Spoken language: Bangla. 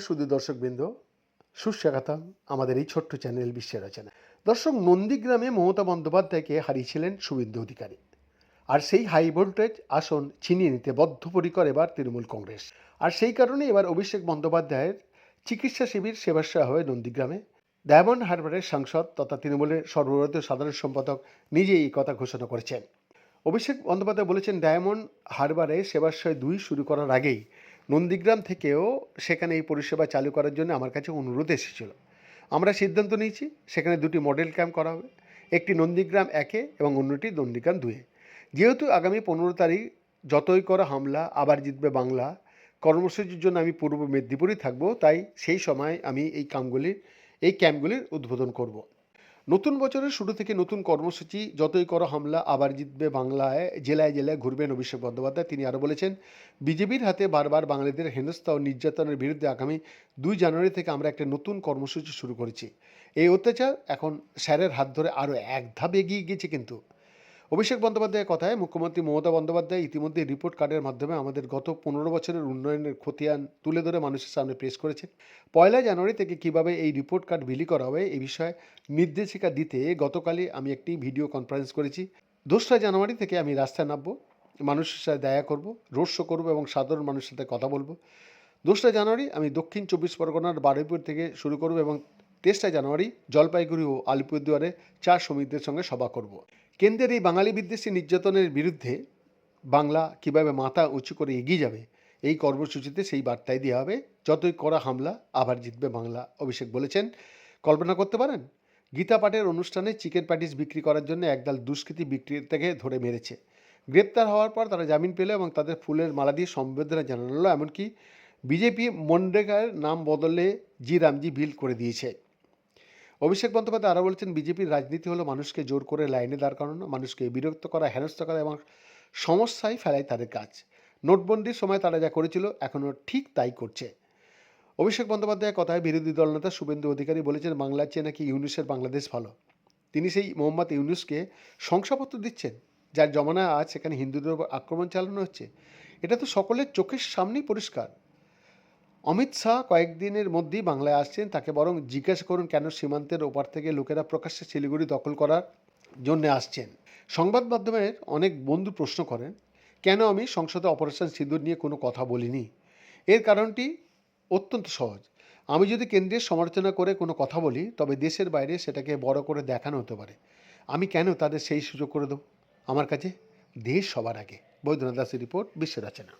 শুধু দর্শকবৃন্দ? সুস্বাগতম আমাদের এই ছোট্ট চ্যানেল বিশ্বের রচনা। দর্শক নন্দীগ্রামে মমতা বন্দ্যোপাধ্যায়কে হারিয়েছিলেন শুভেন্দু অধিকারী। আর সেই হাই ভোল্টেজ আসন ছিনিয়ে নিতে বদ্ধপরিকর এবার তৃণমূল কংগ্রেস। আর সেই কারণে এবার অভিষেক বন্দ্যোপাধ্যায়ের চিকিৎসা শিবির সেবাশ্রয় হয়ে নন্দীগ্রামে। ডায়মন্ড হারবারের সাংসদ তথা তৃণমূলের সর্বভারতীয় সাধারণ সম্পাদক নিজেই এই কথা ঘোষণা করেছেন। অভিষেক বন্দ্যোপাধ্যায় বলেছেন, ডায়মন্ড হারবারে সেবাশ্রয় দুই শুরু করার আগেই নন্দীগ্রাম থেকেও সেখানে এই পরিষেবা চালু করার জন্য আমার কাছে অনুরোধ এসেছিল। আমরা সিদ্ধান্ত নিয়েছি, সেখানে দুটি মডেল ক্যাম্প করা হবে। একটি নন্দীগ্রাম একে এবং অন্যটি নন্দীগ্রাম দুয়ে। যেহেতু আগামী পনেরো তারিখ যতই করা হামলা, আবার জিতবে বাংলা, কর্মসূচির জন্য আমি পূর্ব মেদিনীপুরেই থাকব, তাই সেই সময় আমি এই কামগুলির, এই ক্যাম্পগুলির উদ্বোধন করব। নতুন বছরের শুরু থেকে নতুন কর্মসূচি, যতই করো হামলা, আবার জিতবে বাংলায়, জেলায় জেলায় ঘুরবেন অভিষেক বন্দ্যোপাধ্যায়, তিনি আরও বলেছেন, বিজেপির হাতে বারবার বাঙালিদের হেনস্থা ও নির্যাতনের বিরুদ্ধে আগামী দুই জানুয়ারি থেকে আমরা একটা নতুন কর্মসূচি শুরু করেছি। এই অত্যাচার এখন স্যারের হাত ধরে আরও এক ধাপ এগিয়ে গিয়েছে কিন্তু। অভিষেক বন্দ্যোপাধ্যায়ের কথায় মুখ্যমন্ত্রী মমতা বন্দ্যোপাধ্যায় ইতিমধ্যে রিপোর্ট কার্ডের মাধ্যমে আমাদের গত পনেরো বছরের উন্নয়নের খতিয়ান তুলে ধরে মানুষের সামনে পেশ করেছেন। পয়লা জানুয়ারি থেকে কীভাবে এই রিপোর্ট কার্ড বিলি করা হবে এই বিষয়ে নির্দেশিকা দিতে গতকালই আমি একটি ভিডিও কনফারেন্স করেছি। দোসরা জানুয়ারি থেকে আমি রাস্তায় নামবো, মানুষের সাথে দেখা করব রোড শো করব এবং সাধারণ মানুষের সাথে কথা বলব। দোসরা জানুয়ারি আমি দক্ষিণ চব্বিশ পরগনার বারুইপুর থেকে শুরু করব এবং তেসরা জানুয়ারি জলপাইগুড়ি ও আলিপুরদুয়ারে চা শ্রমিকদের সঙ্গে সভা করব। কেন্দ্রের এই বাঙালি বিদ্বেষী নির্যাতনের বিরুদ্ধে বাংলা কীভাবে মাথা উঁচু করে এগিয়ে যাবে, এই কর্মসূচিতে সেই বার্তাই দেওয়া হবে। যতই করা হামলা, আবার জিতবে বাংলা, অভিষেক বলেছেন। কল্পনা করতে পারেন? গীতা পাঠের অনুষ্ঠানে চিকেন প্যাটিস বিক্রি করার জন্য একদল দুষ্কৃতী বিক্রেতাকে ধরে মেরেছে। গ্রেপ্তার হওয়ার পর তারা জামিন পেল এবং তাদের ফুলের মালা দিয়ে সম্বেদনা জানালো। এমনকি বিজেপি মনরেগার নাম বদলে জি রামজি বিল করে দিয়েছে। অভিষেক বন্দ্যোপাধ্যায় আরও বলেছেন, বিজেপির রাজনীতি হলো মানুষকে জোর করে লাইনে দাঁড় করানো, মানুষকে বিরক্ত করা, হেনস্থা করা এবং সমস্যায় ফেলাই তাদের কাজ। নোটবন্দির সময় তারা যা করেছিল, এখনও ঠিক তাই করছে। অভিষেক বন্দ্যোপাধ্যায়ের কথায় বিরোধী দলনেতা শুভেন্দু অধিকারী বলেছেন, বাংলার চেয়ে নাকি ইউনুসের বাংলাদেশ ভালো। তিনি সেই মোহাম্মদ ইউনুসকে শংসাপত্র দিচ্ছেন, যার জমানা আজ সেখানে হিন্দুদের উপর আক্রমণ চালানো হচ্ছে। এটা তো সকলের চোখের সামনেই পরিষ্কার। অমিত শাহ কয়েকদিনের মধ্যেই বাংলায় আসছেন। তাকে বরং জিজ্ঞাসা করুন, কেন সীমান্তের ওপার থেকে লোকেরা প্রকাশ্যে শিলিগুড়ি দখল করার জন্য আসছেন? সংবাদ মাধ্যমের অনেক বন্ধু প্রশ্ন করেন, কেন আমি সংসদে অপারেশন সিঁদুর নিয়ে কোনো কথা বলিনি? এর কারণটি অত্যন্ত সহজ। আমি যদি কেন্দ্রের সমালোচনা করে কোনো কথা বলি, তবে দেশের বাইরে সেটাকে বড় করে দেখানো হতে পারে। আমি কেন তাদের সেই সুযোগ করে দেবো? আমার কাছে দেশ সবার আগে। বৈদ্যনাথ দাসের রিপোর্ট বিশ্ব রচনা।